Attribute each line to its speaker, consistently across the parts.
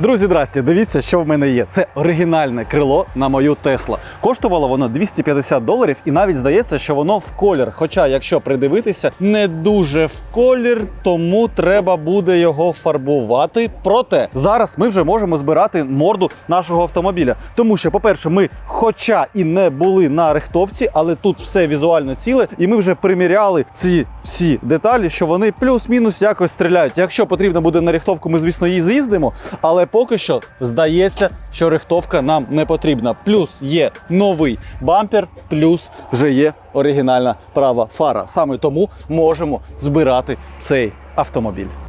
Speaker 1: Друзі, здрасте, дивіться, що в мене є. Це оригінальне крило на мою Тесла. Коштувало воно 250 доларів, і навіть здається, що воно в колір. Хоча, якщо придивитися, не дуже в колір, тому треба буде його фарбувати. Проте зараз ми вже можемо збирати морду нашого автомобіля. Тому що, по-перше, ми, хоча і не були на рихтовці, але тут все візуально ціле, і ми вже приміряли ці всі деталі, що вони плюс-мінус якось стріляють. Якщо потрібно буде на рихтовку, ми звісно її з'їздимо, але поки що здається, що рихтовка нам не потрібна. Плюс є новий бампер, плюс вже є оригінальна права фара. Саме тому можемо збирати цей автомобіль.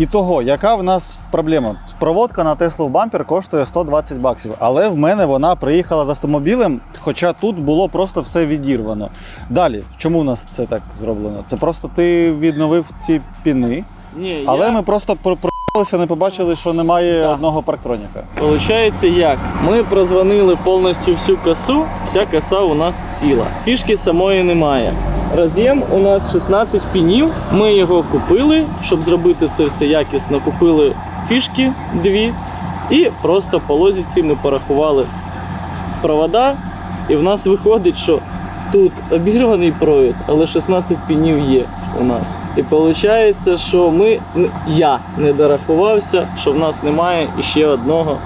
Speaker 1: І того, яка в нас проблема? Проводка на Теслу в бампер коштує 120 баксів, але в мене вона приїхала з автомобілем, хоча тут було просто все відірвано. Далі, чому в нас це так зроблено? Це просто ти відновив ці піни,
Speaker 2: Ні,
Speaker 1: але
Speaker 2: я...
Speaker 1: ми просто про- не побачили, що немає
Speaker 2: Так.
Speaker 1: одного парктроніка.
Speaker 2: Получається як? Ми прозвонили повністю всю касу, вся каса у нас ціла. Фішки самої немає. Роз'єм у нас 16 пінів. Ми його купили, щоб зробити це все якісно. Купили фішки дві і просто по лозіці ми порахували провода. І в нас виходить, що тут обірваний провід, але 16 пінів є у нас. І виходить, що ми, я не дорахувався, що в нас немає іще одного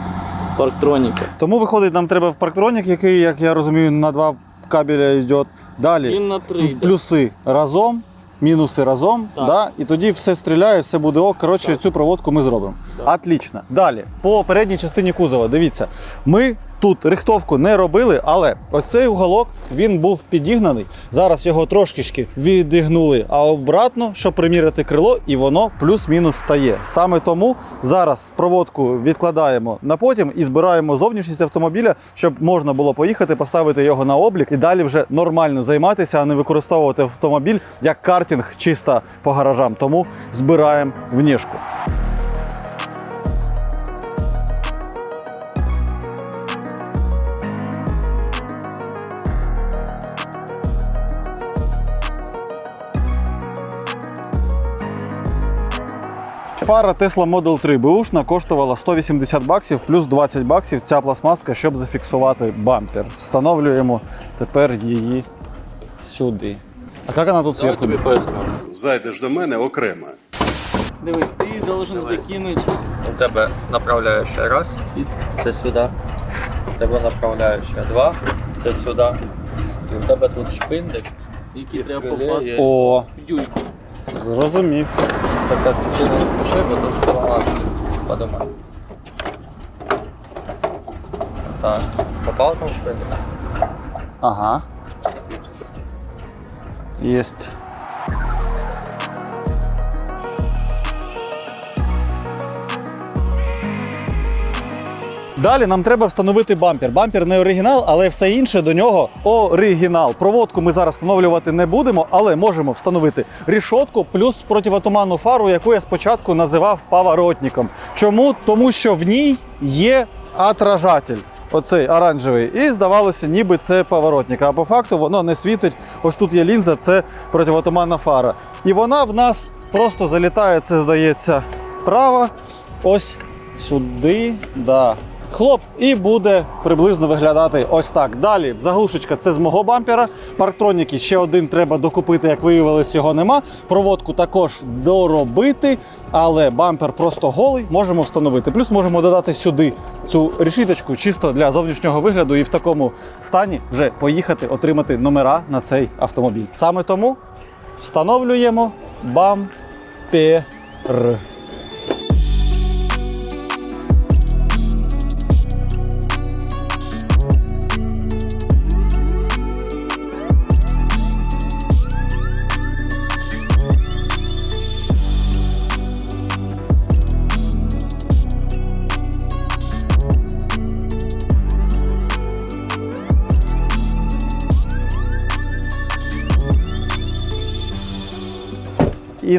Speaker 2: парктроніка.
Speaker 1: Тому виходить, нам треба парктронік, який, як я розумію, на два кабеля йде. Далі
Speaker 2: Він на три йде.
Speaker 1: плюси разом, мінуси разом,
Speaker 2: Так.
Speaker 1: да? і тоді все стріляє, все буде ок. Коротше,
Speaker 2: Так.
Speaker 1: цю проводку ми зробимо.
Speaker 2: Так.
Speaker 1: Отлично. Далі, по передній частині кузова, дивіться, ми тут рихтовку не робили, але ось цей уголок він був підігнаний. Зараз його трошки відігнули, а обратно, щоб приміряти крило, і воно плюс-мінус стає. Саме тому зараз проводку відкладаємо на потім і збираємо зовнішність автомобіля, щоб можна було поїхати, поставити його на облік і далі вже нормально займатися, а не використовувати автомобіль як картинг чисто по гаражам. Тому збираємо внешку. Фара Tesla Model 3 бушна коштувала 180 баксів плюс 20 баксів ця пластмаска, щоб зафіксувати бампер. Встановлюємо тепер її сюди. А як вона тут зверху?
Speaker 3: Зайдеш до мене окремо.
Speaker 2: Дивись, ти її должен закинути.
Speaker 4: У тебе направляюча раз, це сюди. У тебе направляюча два, це сюди. І у тебе тут шпиндель.
Speaker 2: Який треба попасти.
Speaker 1: О,
Speaker 2: в юльку.
Speaker 1: зрозумів.
Speaker 4: Тепер ти сюди не спіши, бо тут поламався. Подумай. Так. Попав там шпиндель?
Speaker 1: Ага. Єсть. Далі нам треба встановити бампер. Бампер не оригінал, але все інше до нього оригінал. Проводку ми зараз встановлювати не будемо, але можемо встановити рішотку плюс противотуманну фару, яку я спочатку називав поворотником. Чому? Тому що в ній є отражатель. Оцей оранжевий, і здавалося, ніби це поворотник. А по факту воно не світить. Ось тут є лінза, це противотуманна фара. І вона в нас просто залітає, це здається, право. Ось сюди. Да. Хлоп, і буде приблизно виглядати ось так. Далі заглушечка це з мого бампера. Парктроніки ще один треба докупити, як виявилось, його нема. Проводку також доробити, але бампер просто голий, можемо встановити. Плюс можемо додати сюди цю решіточку чисто для зовнішнього вигляду і в такому стані вже поїхати отримати номера на цей автомобіль. Саме тому встановлюємо бампер.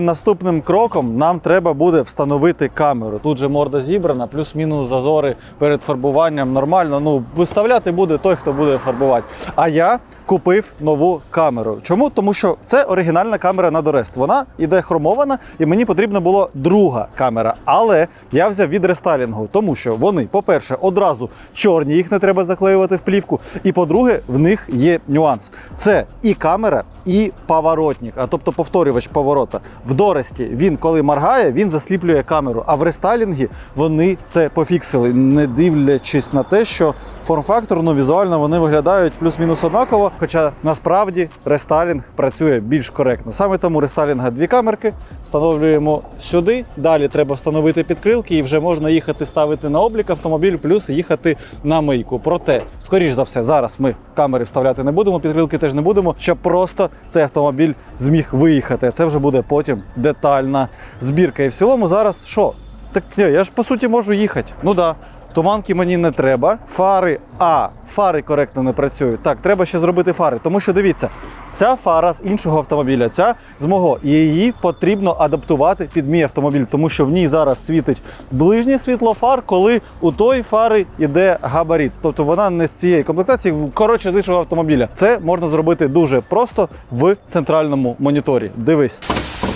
Speaker 1: Наступним кроком нам треба буде встановити камеру. Тут же морда зібрана, плюс-мінус зазори перед фарбуванням нормально. Ну, виставляти буде той, хто буде фарбувати. А я купив нову камеру. Чому? Тому що це оригінальна камера на Дорест. Вона іде хромована, і мені потрібна була друга камера. Але я взяв від рестайлінгу, тому що вони, по-перше, одразу чорні, їх не треба заклеювати в плівку. І по-друге, в них є нюанс. Це і камера, і поворотник, а тобто повторювач поворота. В Доресті він, коли моргає, він засліплює камеру. А в рестайлінгі вони це пофіксили, не дивлячись на те, що форм-факторно візуально вони виглядають плюс-мінус однаково. Хоча насправді рестайлінг працює більш коректно. Саме тому рестайлінга дві камерки встановлюємо сюди. Далі треба встановити підкрилки, і вже можна їхати ставити на облік автомобіль, плюс їхати на мийку. Проте, скоріш за все, зараз ми камери вставляти не будемо, підкрилки теж не будемо, щоб просто цей автомобіль зміг виїхати. Це вже буде потім детальна збірка. І в цілому зараз що? Так я ж по суті можу їхати. Ну да. Туманки мені не треба. Фари, а фари коректно не працюють. Так, треба ще зробити фари. Тому що дивіться, ця фара з іншого автомобіля, ця з мого. Її потрібно адаптувати під мій автомобіль, тому що в ній зараз світить ближнє світло фар, коли у той фари йде габарит. Тобто вона не з цієї комплектації, коротше, з іншого автомобіля. Це можна зробити дуже просто в центральному моніторі. Дивись.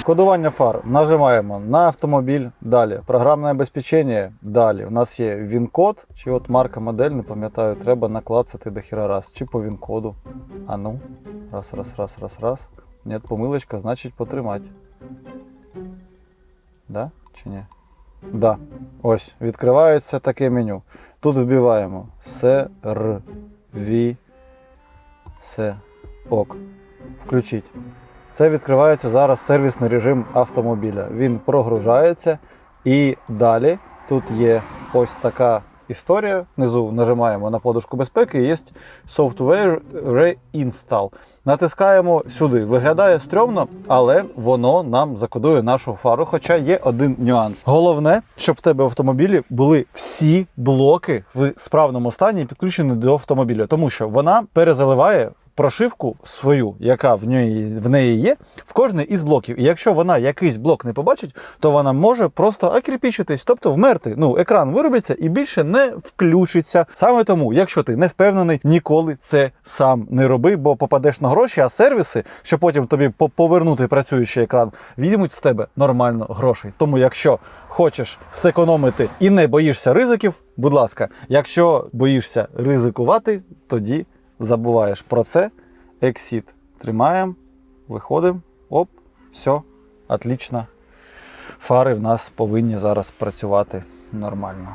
Speaker 1: Кодування фар. Нажимаємо на автомобіль. Далі. Програмне обезпечення. Далі. У нас є він-код, чи от марка модель, не пам'ятаю, треба наклацати до хіра раз. Чи по він-коду. А ну. Раз, раз, раз, раз, раз. Нет, помилочка, значить потримати. Да? Чи ні? Да. Ось. Відкривається таке меню. Тут вбиваємо СР Ві С ОК. Включіть. Це відкривається зараз сервісний режим автомобіля. Він прогружається і далі тут є ось така історія. Внизу нажимаємо на подушку безпеки, є Software Reinstall. Натискаємо сюди. Виглядає стрьомно, але воно нам закодує нашу фару. Хоча є один нюанс. Головне, щоб в тебе в автомобілі були всі блоки в справному стані підключені до автомобіля, тому що вона перезаливає прошивку свою, яка в неї, в неї є, в кожний із блоків. І якщо вона якийсь блок не побачить, то вона може просто акріпічитись, тобто вмерти. Ну, екран виробиться і більше не включиться. Саме тому, якщо ти не впевнений, ніколи це сам не роби, бо попадеш на гроші, а сервіси, що потім тобі повернути працюючий екран, візьмуть з тебе нормально грошей. Тому, якщо хочеш зекономити і не боїшся ризиків, будь ласка, якщо боїшся ризикувати, тоді забуваєш про це. Exit тримаємо, виходимо. Оп, все, отлично. Фари в нас повинні зараз працювати нормально.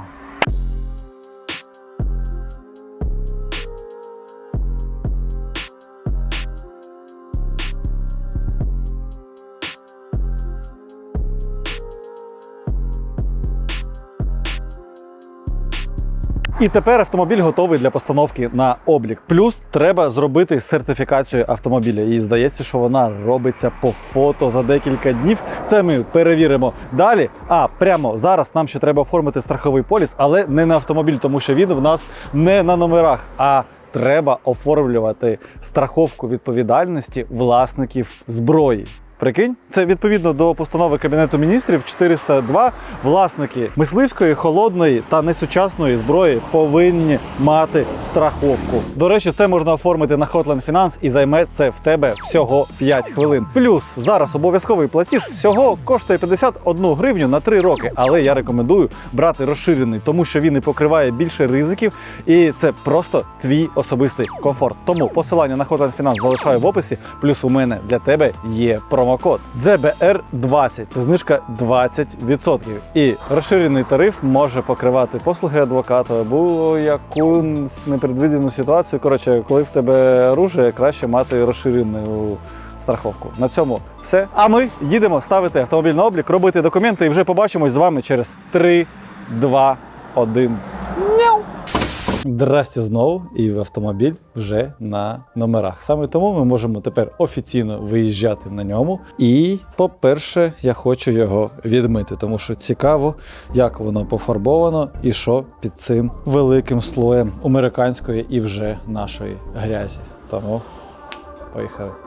Speaker 1: І тепер автомобіль готовий для постановки на облік. Плюс треба зробити сертифікацію автомобіля. І здається, що вона робиться по фото за декілька днів. Це ми перевіримо далі. А прямо зараз нам ще треба оформити страховий поліс, але не на автомобіль, тому що він в нас не на номерах. а Треба оформлювати страховку відповідальності власників зброї. Прикинь, це відповідно до постанови Кабінету міністрів 402 власники мисливської, холодної та несучасної зброї повинні мати страховку. До речі, це можна оформити на Hotline Finance і займе це в тебе всього 5 хвилин. Плюс зараз обов'язковий платіж всього коштує 51 гривню на 3 роки. Але я рекомендую брати розширений, тому що він і покриває більше ризиків, і це просто твій особистий комфорт. Тому посилання на Hotline Finance залишаю в описі. Плюс у мене для тебе є промокод ZBR20. Це знижка 20%. І розширений тариф може покривати послуги адвоката або якусь непредвидену ситуацію. Коротше, коли в тебе оружие, краще мати розширену страховку. На цьому все. А ми їдемо ставити автомобіль на облік, робити документи і вже побачимось з вами через 3, 2, 1. Здрасте знову, і автомобіль вже на номерах. Саме тому ми можемо тепер офіційно виїжджати на ньому. І, по-перше, я хочу його відмити, тому що цікаво, як воно пофарбовано і що під цим великим слоєм американської і вже нашої грязі. Тому поїхали.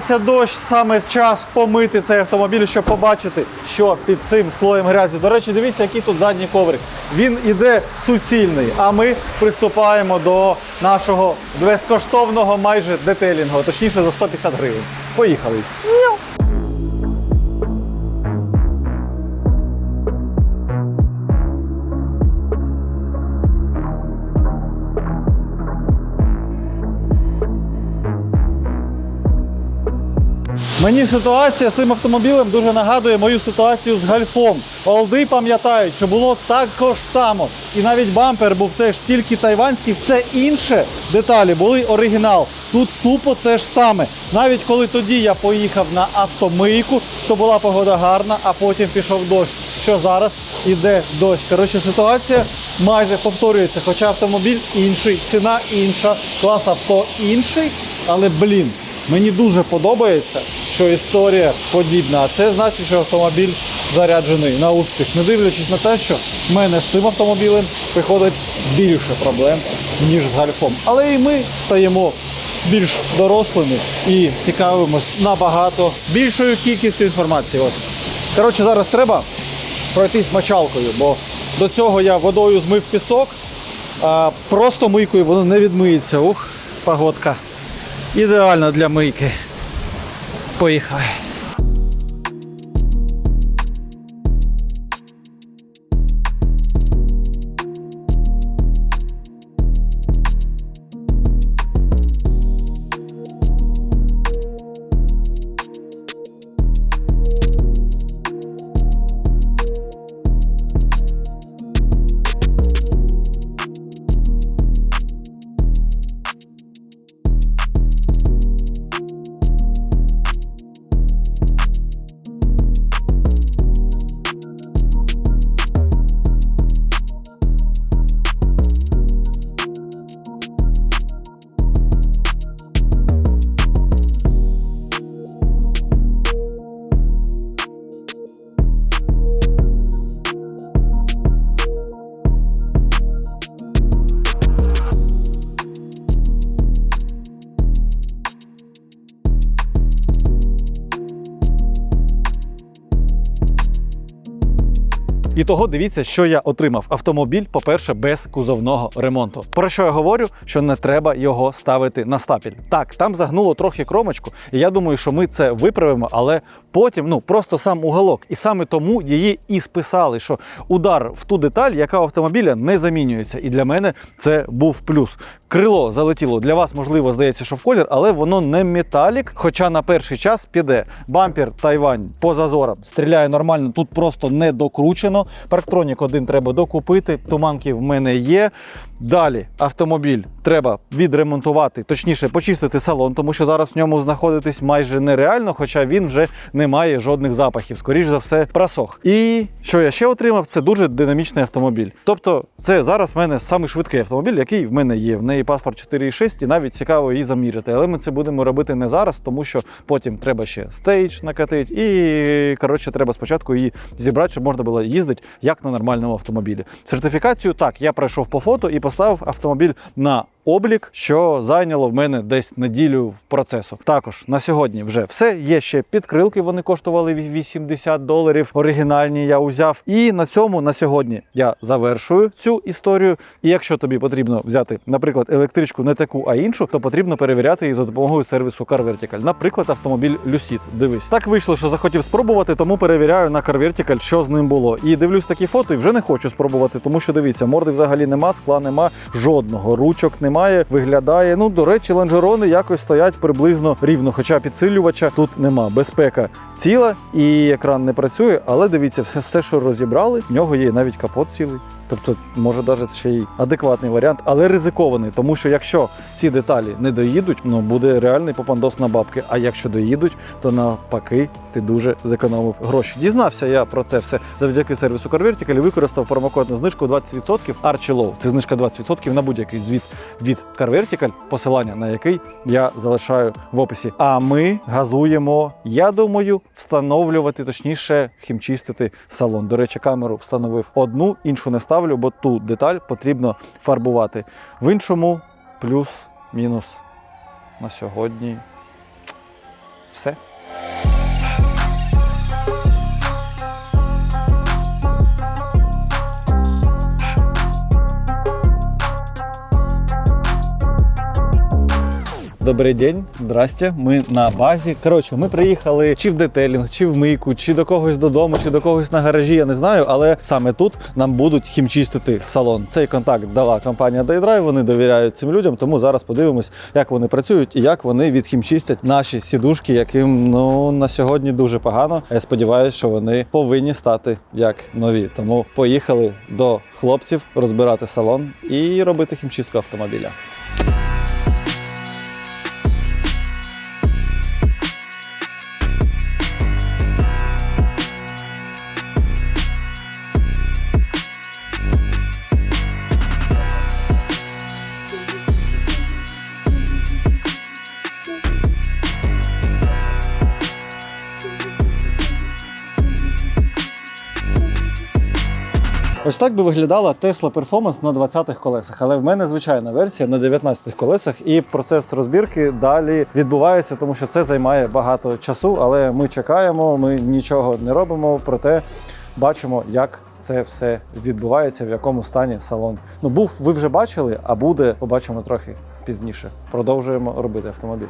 Speaker 1: Того, збирається дощ, саме час помити цей автомобіль, щоб побачити, що під цим слоєм грязі. До речі, дивіться, який тут задній коврик. Він іде суцільний. А ми приступаємо до нашого безкоштовного майже детелінгу, точніше за 150 гривень. Поїхали. Мені ситуація з цим автомобілем дуже нагадує мою ситуацію з гальфом. Олди пам'ятають, що було також само. І навіть бампер був теж тільки тайванський, все інше деталі були оригінал. Тут тупо те ж саме. Навіть коли тоді я поїхав на автомийку, то була погода гарна, а потім пішов дощ. Що зараз іде дощ. Коротше, ситуація майже повторюється, хоча автомобіль інший, ціна інша, клас авто інший, але блін. Мені дуже подобається, що історія подібна. А це значить, що автомобіль заряджений на успіх. Не дивлячись на те, що в мене з тим автомобілем приходить більше проблем, ніж з гальфом. Але і ми стаємо більш дорослими і цікавимось набагато більшою кількістю інформації. Ось. Коротше, зараз треба пройтись мочалкою, бо до цього я водою змив пісок, а просто мийкою воно не відмиється. Ух, погодка. Ідеально для мийки. Поїхали. Того дивіться, що я отримав. Автомобіль, по-перше, без кузовного ремонту. Про що я говорю? Що не треба його ставити на стапіль. Так, там загнуло трохи кромочку, і я думаю, що ми це виправимо, але потім ну просто сам уголок. І саме тому її і списали, що удар в ту деталь, яка у автомобіля не замінюється. І для мене це був плюс. Крило залетіло для вас, можливо, здається, що в колір, але воно не металік. Хоча на перший час піде. Бампер Тайвань по зазорам стріляє нормально. Тут просто не докручено. Парктронік один треба докупити. Туманки в мене є. Далі автомобіль треба відремонтувати, точніше почистити салон, тому що зараз в ньому знаходитись майже нереально, хоча він вже не має жодних запахів. Скоріш за все, просох. І що я ще отримав, це дуже динамічний автомобіль. Тобто, це зараз в мене самий швидкий автомобіль, який в мене є. В неї паспорт 4,6 і навіть цікаво її заміряти. Але ми це будемо робити не зараз, тому що потім треба ще стейдж накатити, і коротше, треба спочатку її зібрати, щоб можна було їздити як на нормальному автомобілі. Сертифікацію так, я пройшов по фото і поставив автомобіль на облік, що зайняло в мене десь неділю процесу. Також на сьогодні вже все. Є ще підкрилки, вони коштували 80 доларів. Оригінальні я узяв. І на цьому на сьогодні я завершую цю історію. І якщо тобі потрібно взяти, наприклад, електричку не таку, а іншу, то потрібно перевіряти її за допомогою сервісу Car. Наприклад, автомобіль Lucid. Дивись, так вийшло, що захотів спробувати, тому перевіряю на Car що з ним було. І дивлюсь такі фото, і вже не хочу спробувати, тому що дивіться, морди взагалі нема, скла нема, жодного ручок немає. Виглядає. Ну, до речі, лонжерони якось стоять приблизно рівно, хоча підсилювача тут нема. Безпека ціла і екран не працює, але дивіться, все, все, що розібрали, в нього є навіть капот цілий. Тобто, може, навіть ще й адекватний варіант, але ризикований, тому що якщо ці деталі не доїдуть, ну буде реальний попандос на бабки. А якщо доїдуть, то навпаки ти дуже зекономив гроші. Дізнався я про це все завдяки сервісу CarVertical і використав промокодну знижку 20% Archie Це знижка 20% на будь-який звіт від CarVertical, посилання на який я залишаю в описі. А ми газуємо, я думаю, встановлювати, точніше, хімчистити салон. До речі, камеру встановив одну, іншу не ставлю, бо ту деталь потрібно фарбувати. В іншому плюс-мінус на сьогодні Все. Добрий день, здрасте. Ми на базі. Коротше, ми приїхали чи в детелінг, чи в мийку, чи до когось додому, чи до когось на гаражі. Я не знаю, але саме тут нам будуть хімчистити салон. Цей контакт дала компанія Daydrive, Вони довіряють цим людям. Тому зараз подивимось, як вони працюють і як вони відхімчистять наші сідушки, яким ну на сьогодні дуже погано. Я сподіваюся, що вони повинні стати як нові. Тому поїхали до хлопців розбирати салон і робити хімчистку автомобіля. Ось так би виглядала Tesla Performance на 20-х колесах, але в мене звичайна версія на 19-х колесах, і процес розбірки далі відбувається, тому що це займає багато часу. Але ми чекаємо, ми нічого не робимо, проте бачимо, як це все відбувається, в якому стані салон. Ну був, ви вже бачили, а буде, побачимо трохи пізніше. Продовжуємо робити автомобіль.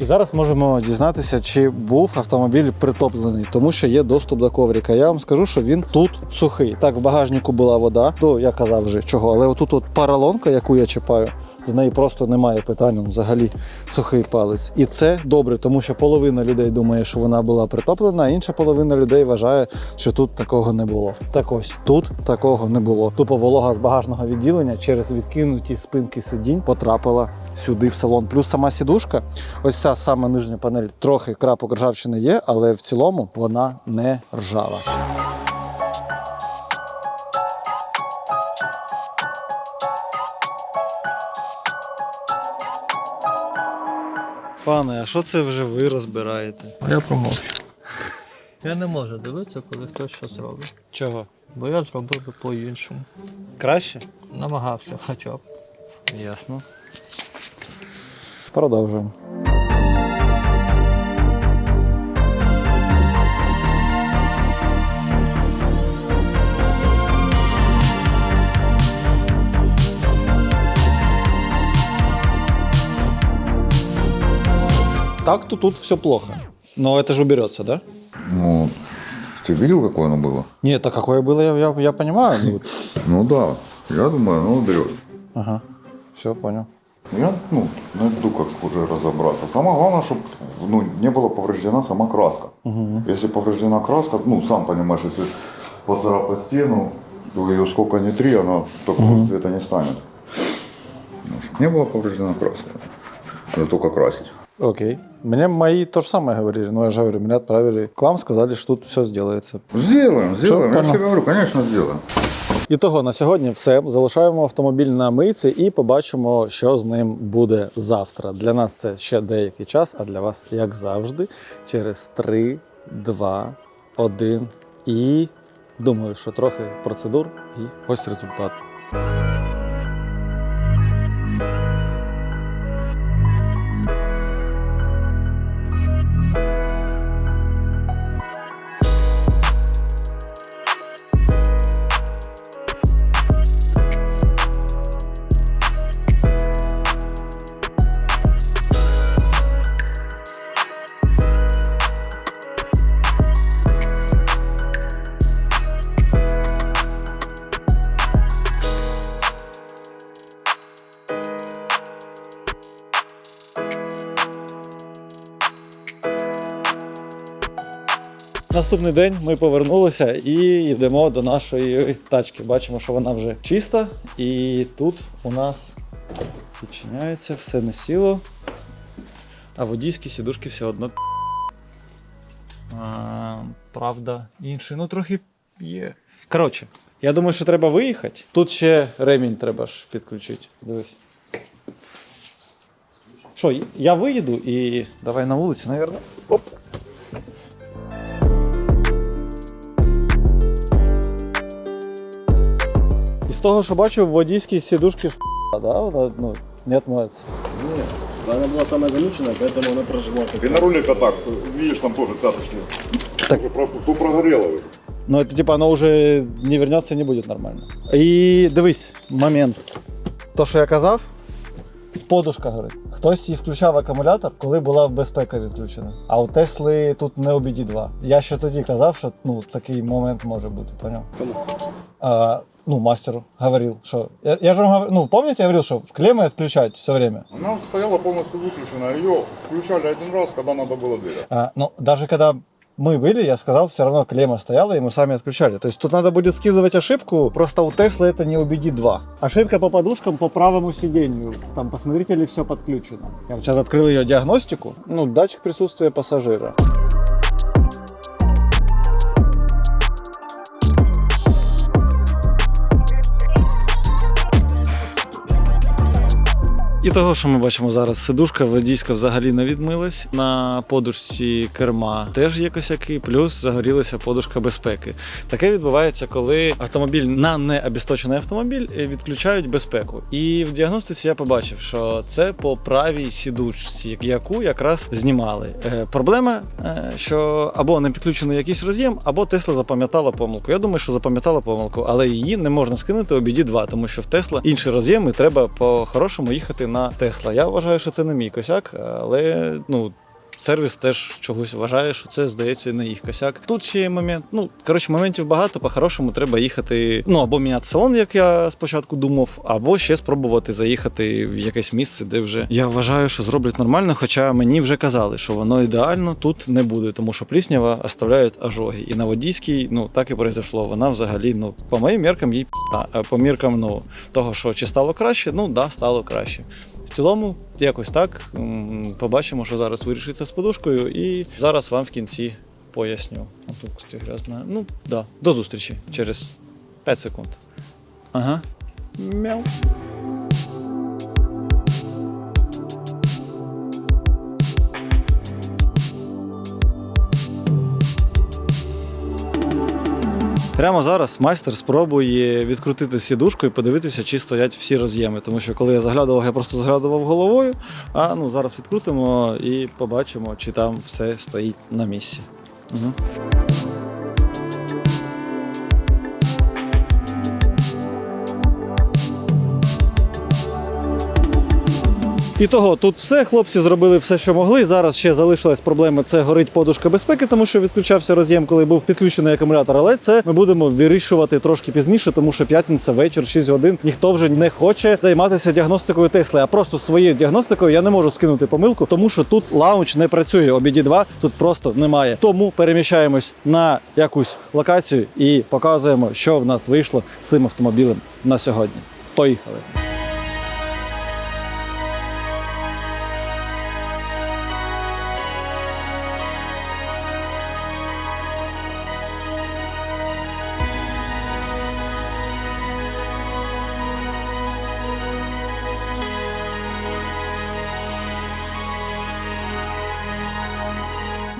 Speaker 1: І зараз можемо дізнатися, чи був автомобіль притоплений, тому що є доступ до коврика. Я вам скажу, що він тут сухий. Так, в багажнику була вода, то я казав вже чого, але отут от паралонка, яку я чіпаю. До неї просто немає питань, взагалі сухий палець. І це добре, тому що половина людей думає, що вона була притоплена, а інша половина людей вважає, що тут такого не було. Так ось тут такого не було. Тупо волога з багажного відділення через відкинуті спинки сидінь потрапила сюди в салон. Плюс сама сідушка, ось ця сама нижня панель, трохи крапок ржавчини є, але в цілому вона не ржава. Пане, а що це вже ви розбираєте?
Speaker 4: Я промовчу. Я не можу дивитися, коли хтось щось робить.
Speaker 1: Чого?
Speaker 4: Бо я зробив би по-іншому.
Speaker 1: Краще?
Speaker 4: Намагався хоча б.
Speaker 1: Ясно. Продовжуємо. Так-то тут все плохо. Но это же уберется, да?
Speaker 5: Ну, ты видел, какое оно было?
Speaker 1: Нет, а какое было, я, я, я понимаю. Ну,
Speaker 5: да, я думаю, оно уберется.
Speaker 1: Ага, все, понял.
Speaker 5: Я, ну, найду, как уже разобраться. Самое главное, чтобы ну, не была повреждена сама краска. Если повреждена краска, ну, сам понимаешь, если поцарапать стену, то ее сколько ни три, она такого цвета не станет. Ну, не была повреждена краска. Надо только красить.
Speaker 1: Окей. Мне мои то же самое говорили, но я же говорю, меня отправили к вам, сказали, что тут все сделается.
Speaker 5: Сделаем, сделаем. Я тебе говорю, конечно, сделаем.
Speaker 1: І того на сьогодні все. Залишаємо автомобіль на мийці і побачимо, що з ним буде завтра. Для нас це ще деякий час, а для вас, як завжди, через 3, 2, 1 і думаю, що трохи процедур, і ось результат. День ми повернулися і йдемо до нашої тачки. Бачимо, що вона вже чиста, і тут у нас відчиняється, все не сіло. А водійські сідушки все одно. А, правда, інший. Ну, трохи є. Коротше, я думаю, що треба виїхати. Тут ще ремінь треба ж підключити. Дивись. Що, я виїду і давай на вулиці, навірно. Оп. того, що бачу, в водійській сідушці ж да? Вона ну, не отмоется.
Speaker 6: Она была самая замученная, поэтому она прожила.
Speaker 5: И на рулика так, видишь, там тоже цяточки.
Speaker 1: Так.
Speaker 5: Уже про- то прогорело уже.
Speaker 1: Ну, это типа оно уже не вернется, не буде нормально. І дивись, момент. То, що я казав, подушка горить. Хтось її включав акумулятор, коли була безпека відключена. А у Тесли тут не обіді 2. Я ще тоді казав, що ну, такий момент може бути, поняв?
Speaker 6: Кому?
Speaker 1: А, Ну, мастеру говорил, что... Я, я же вам говорил, ну, помните, я говорил, что в клеммы отключать все время.
Speaker 5: Она стояла полностью выключена. Ее включали один раз, когда надо было двигать.
Speaker 1: А, ну, даже когда мы были, я сказал, все равно клемма стояла, и мы сами отключали. То есть тут надо будет скидывать ошибку, просто у Теслы это не убедит 2. Ошибка по подушкам по правому сиденью. Там посмотрите ли все подключено. Я сейчас открыл ее диагностику. Ну, датчик присутствия пассажира. І того, що ми бачимо зараз, сидушка водійська взагалі не відмилась. На подушці керма теж є косяки, плюс загорілася подушка безпеки. Таке відбувається, коли автомобіль на необісточений автомобіль е, відключають безпеку. І в діагностиці я побачив, що це по правій сідушці, яку якраз знімали. Е, проблема, е, що або не підключений якийсь роз'єм, або Тесла запам'ятала помилку. Я думаю, що запам'ятала помилку, але її не можна скинути обіді 2, тому що в Тесла інші роз'єми треба по-хорошому їхати на Тесла. Я вважаю, що це не мій косяк, але ну. Сервіс теж чогось вважає, що це здається не їх косяк. Тут ще є момент. Ну коротше, моментів багато. По-хорошому треба їхати. Ну або міняти салон, як я спочатку думав, або ще спробувати заїхати в якесь місце, де вже я вважаю, що зроблять нормально. Хоча мені вже казали, що воно ідеально тут не буде, тому що пліснява оставляють ожоги. І на водійській, ну так і произошло. Вона взагалі, ну по моїм міркам, їй. А по міркам ну того, що чи стало краще, ну да, стало краще. В цілому, якось так. Побачимо, що зараз вирішиться з подушкою, і зараз вам в кінці поясню. Тут, кстати, грязна. Ну, да. До зустрічі через 5 секунд. Ага. Мяу. Прямо зараз майстер спробує відкрутити сідушку і подивитися, чи стоять всі роз'єми. Тому що коли я заглядував, я просто заглядував головою. А ну зараз відкрутимо і побачимо, чи там все стоїть на місці. Угу. І того, тут все, хлопці зробили все, що могли. Зараз ще залишилась проблема. Це горить подушка безпеки, тому що відключався роз'єм, коли був підключений акумулятор. Але це ми будемо вирішувати трошки пізніше, тому що п'ятниця, вечір, 6 годин. Ніхто вже не хоче займатися діагностикою Тесли. А просто своєю діагностикою я не можу скинути помилку, тому що тут лаунч не працює. Обіді 2 тут просто немає. Тому переміщаємось на якусь локацію і показуємо, що в нас вийшло з цим автомобілем на сьогодні. Поїхали.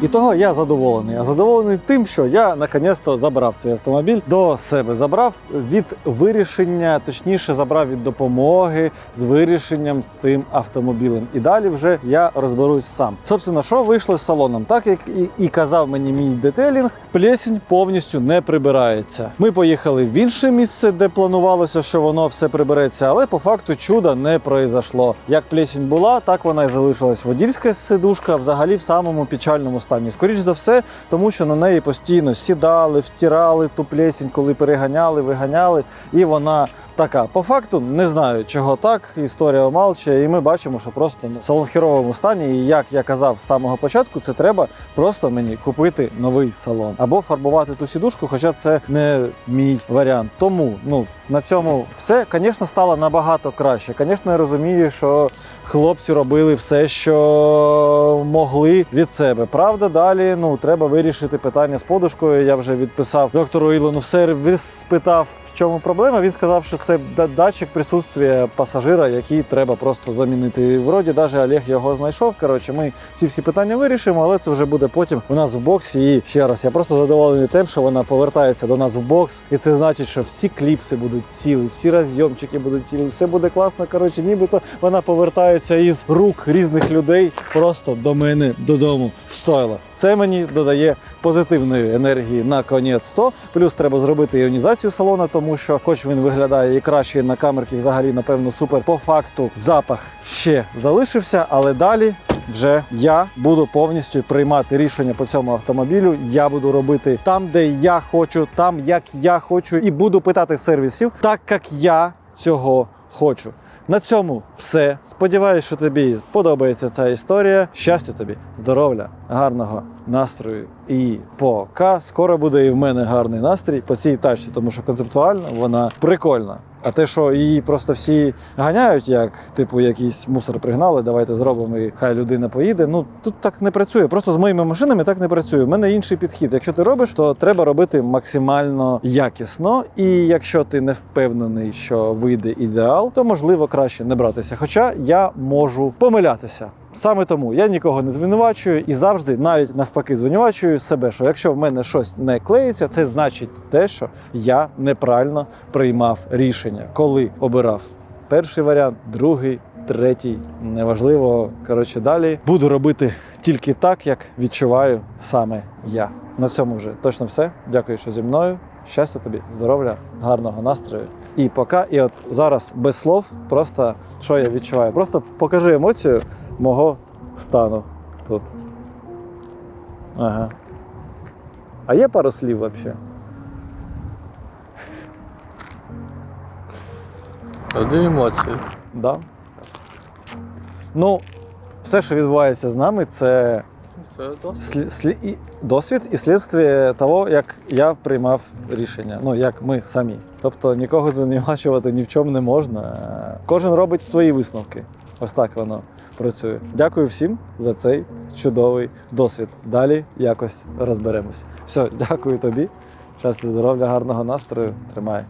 Speaker 1: І того я задоволений. А задоволений тим, що я наконець-то забрав цей автомобіль до себе. Забрав від вирішення, точніше, забрав від допомоги з вирішенням з цим автомобілем. І далі вже я розберусь сам. Собственно, що вийшло з салоном? Так як і, і казав мені мій детелінг, плесінь повністю не прибирається. Ми поїхали в інше місце, де планувалося, що воно все прибереться, але по факту чуда не произошло. Як плесінь була, так вона і залишилась. Водільська сидушка взагалі в самому печальному стані. Скоріш за все, тому що на неї постійно сідали, втирали ту плесінь, коли переганяли, виганяли, і вона така. По факту не знаю, чого так. Історія омалчує, і ми бачимо, що просто салон в херовому стані. І як я казав з самого початку, це треба просто мені купити новий салон або фарбувати ту сідушку, хоча це не мій варіант. Тому ну на цьому все, звісно, стало набагато краще. Звісно, я розумію, що хлопці робили все, що могли від себе. Правда, далі ну треба вирішити питання з подушкою. Я вже відписав доктору Ілону в сервіс, спитав, в чому проблема. Він сказав, що це датчик присутствия пасажира, який треба просто замінити. Вроді навіть Олег його знайшов. Коротше, ми ці всі питання вирішимо, але це вже буде потім у нас в боксі. І ще раз, я просто задоволений тим, що вона повертається до нас в бокс, і це значить, що всі кліпси будуть цілі, всі розйомчики будуть цілі, все буде класно. Коротше, нібито вона повертається із рук різних людей просто до мене додому стойло. Це мені додає позитивної енергії на конець 100. Плюс треба зробити іонізацію салона, тому що, хоч він виглядає і краще на камерки, взагалі, напевно, супер. По факту запах ще залишився, але далі. Вже я буду повністю приймати рішення по цьому автомобілю. Я буду робити там, де я хочу, там як я хочу, і буду питати сервісів, так як я цього хочу. На цьому все. Сподіваюсь, що тобі подобається ця історія. Щастя тобі, здоров'я, гарного настрою і пока. Скоро буде і в мене гарний настрій по цій тачці, тому що концептуально вона прикольна. А те, що її просто всі ганяють, як типу якийсь мусор пригнали, давайте зробимо і хай людина поїде. Ну тут так не працює. Просто з моїми машинами так не працює. У мене інший підхід. Якщо ти робиш, то треба робити максимально якісно. І якщо ти не впевнений, що вийде ідеал, то можливо краще не братися. Хоча я можу помилятися. Саме тому я нікого не звинувачую і завжди, навіть навпаки, звинувачую себе, що якщо в мене щось не клеїться, це значить те, що я неправильно приймав рішення, коли обирав перший варіант, другий, третій, неважливо. Коротше, далі буду робити тільки так, як відчуваю саме я. На цьому вже точно все. Дякую, що зі мною. Щастя тобі, здоров'я, гарного настрою. І пока, і от зараз без слов, просто що я відчуваю. Просто покажи емоцію мого стану тут. Ага. А є пару слів взагалі?
Speaker 4: Одні емоції.
Speaker 1: Да. Ну, все, що відбувається з нами, це
Speaker 4: Це
Speaker 1: слі- слі- і- досвід і слідстві того, як я приймав рішення. Ну, як ми самі. Тобто нікого звинувачувати ні в чому не можна. Кожен робить свої висновки. Ось так воно працює. Дякую всім за цей чудовий досвід. Далі якось розберемось. Все, дякую тобі. Щастя, здоров'я, гарного настрою. Тримай.